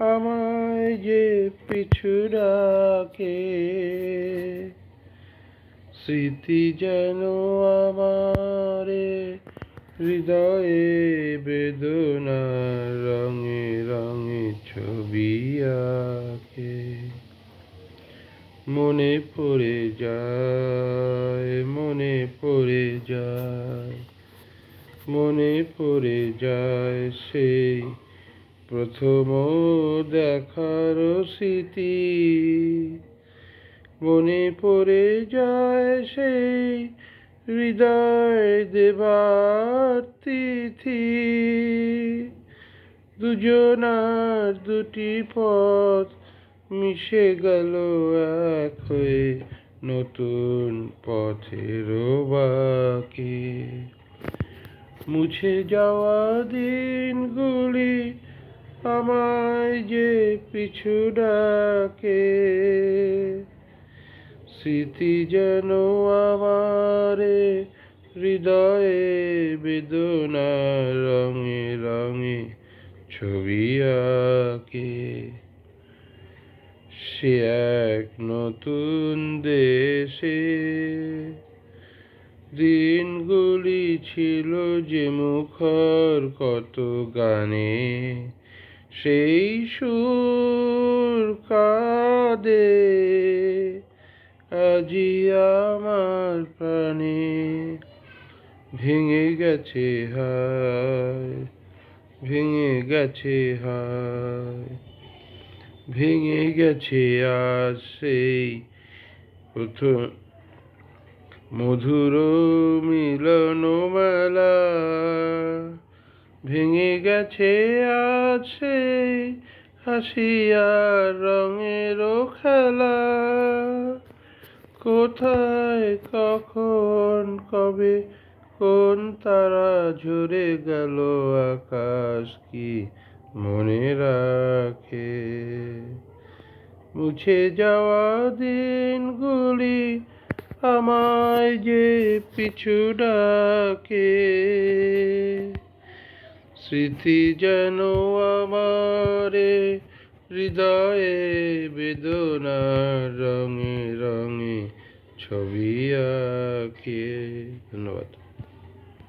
আমায় যে পিছু ডাকে, স্মৃতি যেন আমারে হৃদয়ে বেদনা রঙে রঙে ছবি আঁকে। মনে পড়ে যায়, মনে পড়ে যায়, মনে পড়ে যায় সেই প্রথম দেখার স্মৃতি। মনে পড়ে যায় সেই হৃদয় দেবার তিথি। দুজনার দুটি পথ মিশে গেল এক হয়ে নতুন পথের বাকি। মুছে যাওয়া দিনগুলি আমায় যে পিছু ডাকে, স্মৃতি যেন আমারে হৃদয়ে বেদনা রঙে রঙে ছবি আঁকে। সে এক নতুন দেশে, দিনগুলি ছিল যে মুখর কত গানে। সেই সুর কাঁদে। আজি আমার প্রাণে ভেঙে গেছে হায়, ভেঙে গেছে হায়, ভেঙে গেছে আজ সেই প্রথম মধুর মিলন মেলা। ভেঙে গেছে হাসিয়ার রঙের খেলা। কোথায়, কখন, কবে, কোন তারা ঝরে গেল আকাশ কি মনে রাখে? মুছে যাওয়া দিনগুলি আমায় যে পিছু ডাকে। স্মৃতি যেন আমারে হৃদয়ে বেদনা রঙে রঙে ছবি আঁকে। ধন্যবাদ।